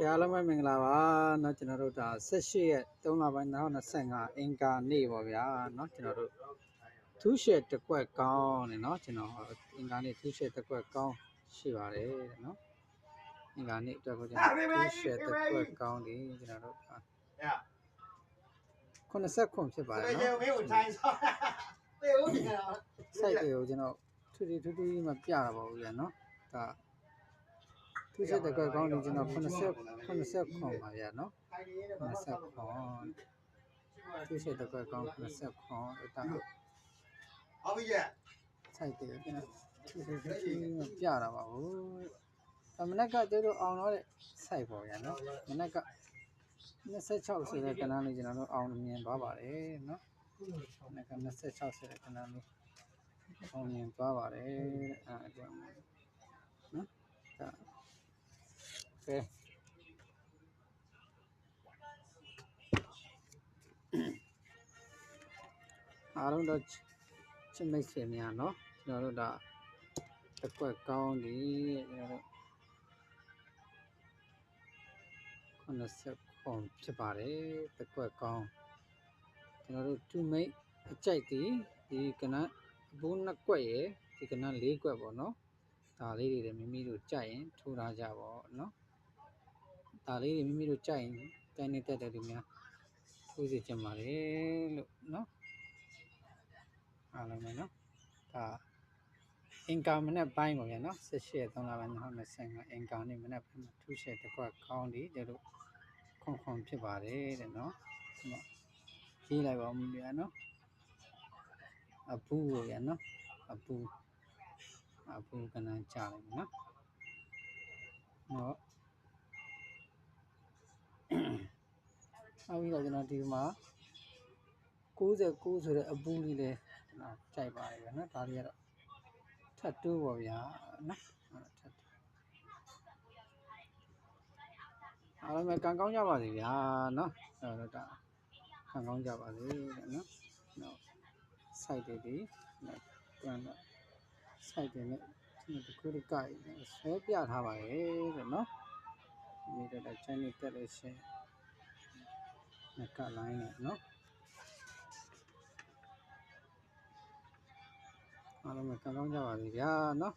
ကြအားလုံးပဲမင်္ဂလာပါเนาะကျွန်တော်တို့ဒါ18ရက်3လပိုင်း2025အင်္ဂါနေ့ပေါ့ဗျာเนาะကျွန်တော်တို့သူရှယ်တစ်ကွက်ကောင်းနေเนาะကျွန်တော်အင်္ဂါနေ့သူရှယ်တစ်ကွက်ကောင်းရှိပါတယ်เนาะအင်္ဂါနေ့အတွက်ကိုကျွန်တော်သူရှယ်တစ်ကွက်ကောင်းဒီကျွန်တော်တို့80ခွန်ဖြစ်ပါတယ်เนาะစိုက်တယ်ကိုကျွန်တော်ထူထူထူထူကြီးမှပြတာပါဘူးဗျာเนาะဒါ သူချက်တကွက်ကောင်းနေကျွန်တော်80 80ခွန်ပါဗျာနော်80ခွန်သူချက်တကွက်ကောင်း80ခွန်အတာဟုတ်ပြီဆိုင်တယ်ကျွန်တော်ပြတာပါဘူးမနက်ကတို့တို့အောင်တော့တဲ့ဆိုင်ပေါ်ဗျာနော်မနက်က26ဆိုတဲ့ကဏ္ဍလေးကျွန်တော်တို့အောင်မြင်သွားပါတယ်နော်မနက်က26ဆိုတဲ့ကဏ္ဍလေးအောင်မြင်သွားပါတယ်အဲအကြောင်းနော်ဒါ ကဲအားလုံးတော့ချစ်မိတ်ဆွေများနော်ကျွန်တော်တို့ဒါတစ်ကွက်ကောင်းဒီကျွန်တော်တို့90ခွန်ဖြစ်ပါတယ်တစ်ကွက်ကောင်းကျွန်တော်တို့2မိတ်အကြိုက်ဒီဒီကနအဘူးနှစ်ကွက်ရယ်ဒီကန၄ကွက်ပေါ့နော်ဒါလေးတွေလည်းမိမိတို့ကြိုက်ရင်ထိုးထားကြပါတော့နော် ဒါလေးတွေမိမိတို့ကြိုက်ရင်တိုင်းနေတက်တဲ့လူများထိုးစီချင်ပါတယ်လို့နော်အားလုံးပဲနော်ဒါအင်ကာမနဲ့ပိုင်းပါဗျာနော်18ရက်3လပိုင်း2025အင်ကာနဲ့မနဲ့ပိုင်းမှာထူးရှယ်တစ်ခွက်ကောင်းဒီတို့ခွန်ခွန်ဖြစ်ပါတယ်တဲ့နော်ဒီမှာရေးလိုက်ပါဦးဗျာနော်အပူပါဗျာနော်အပူအပူကနန်းချလိုက်မယ်နော် နော်အခုတော့ကျွန်တော်ဒီမှာ69ဆိုတဲ့အပူလေးလေးကျွန်တော်ကြိုက်ပါတယ်ဗျာနော်ဒါလေးကတော့ထပ်တိုးပါဗျာနော်အဲ့ဒါထပ်တိုးအားလုံးပဲကံကောင်းကြပါစေဗျာနော်အဲ့တော့ဒါကံကောင်းကြပါစေတဲ့နော်နော် site တွေဒီနော်ပြန်တော့ site တွေနဲ့ဒီတစ်ခုတစ်ကိုက်ဆွဲပြထားပါရဲ့တဲ့နော်ဒီတော့ channel တက်လို့ရှိရင် ငကလိုင်းနဲ့နော်အားလုံးပဲကံကောင်းကြပါစေဗျာနော်